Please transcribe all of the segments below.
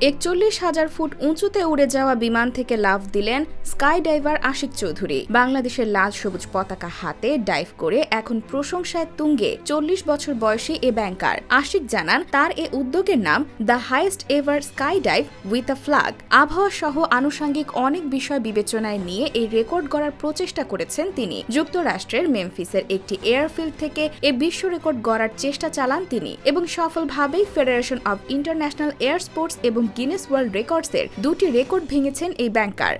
একচল্লিশ হাজার ফুট উঁচুতে উড়ে যাওয়া বিমান থেকে লাফ দিলেন স্কাই ডাইভার আশিক চৌধুরী। বাংলাদেশের লাল সবুজ পতাকা হাতে ডাইভ করে এখন প্রশংসায় তুঙ্গে চল্লিশ বছর বয়সী এ ব্যাংকার। আশিক জানান, তার এ উদ্যোগের নাম the highest ever sky dive with a flag আবহাওয়া সহ আনুষঙ্গিক অনেক বিষয় বিবেচনায় নিয়ে এই রেকর্ড গড়ার প্রচেষ্টা করেছেন তিনি। যুক্তরাষ্ট্রের মেমফিসের একটি এয়ারফিল্ড থেকে এ বিশ্ব রেকর্ড গড়ার চেষ্টা চালান তিনি এবং সফলভাবেই federation of international air sports এবং গিনেস ওয়ার্ল্ড রেকর্ডসের দুটি রেকর্ড ভেঙেছেন এই ব্যাংকার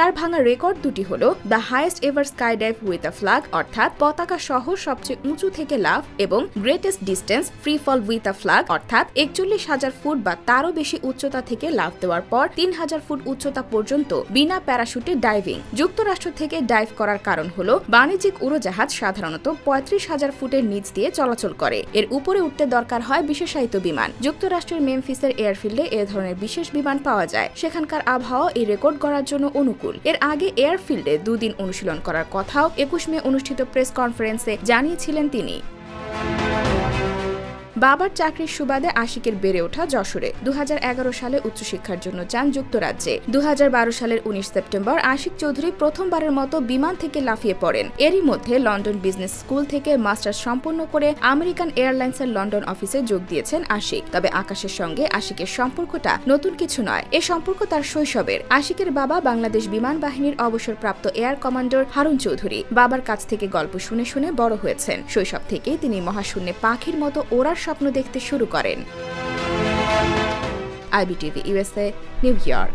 তার ভাঙা রেকর্ড দুটি হল the highest ever sky dive with a flag অর্থাৎ পতাকা সহ সবচেয়ে উঁচু থেকে লাভ এবং greatest distance, free fall with a flag অর্থাৎ একচল্লিশ হাজার ফুট বা তারও বেশি উচ্চতা থেকে লাভ দেওয়ার পর তিন হাজার ফুট উচ্চতা পর্যন্ত বিনা প্যারাশুটে ডাইভিং। যুক্তরাষ্ট্র থেকে ডাইভ করার কারণ হল বাণিজ্যিক উড়োজাহাজ সাধারণত পঁয়ত্রিশ হাজার ফুটের নিচ দিয়ে চলাচল করে। এর উপরে উঠতে দরকার হয় বিশেষায়িত বিমান। যুক্তরাষ্ট্রের মেমফিসের এয়ারফিল্ডে এ ধরনের বিশেষ বিমান পাওয়া যায়। সেখানকার আবহাওয়া এই রেকর্ড গড়ার জন্য অনুকূল। এর আগে এয়ারফিল্ডে দুদিন অনুশীলন করার কথাও একুশ মে অনুষ্ঠিত প্রেস কনফারেন্সে জানিয়েছিলেন তিনি। বাবার চাকরির সুবাদে আশিকের বেড়ে ওঠা যশোরে। দু হাজার এগারো সালে উচ্চশিক্ষার জন্য যান যুক্তরাজ্যে। দু সালের উনিশ সেপ্টেম্বর আশিক চৌধুরী প্রথমবারের মতো বিমান থেকে লাফিয়ে পড়েন। এরই মধ্যে লন্ডন বিজনেস স্কুল থেকে মাস্টার্স সম্পন্ন করে আমেরিকান এয়ারলাইন্সের লন্ডন অফিসে যোগ দিয়েছেন আশিক। তবে আকাশের সঙ্গে আশিকের সম্পর্কটা নতুন কিছু নয়, এ সম্পর্ক তার শৈশবের। আশিকের বাবা বাংলাদেশ বিমান বাহিনীর অবসরপ্রাপ্ত এয়ার কমান্ডার হারুন চৌধুরী। বাবার কাছ থেকে গল্প শুনে শুনে বড় হয়েছেন। শৈশব থেকেই তিনি মহাশূন্যে পাখির মতো ওড়ার স্বপ্ন দেখতে শুরু করেন। IBTV USA New York.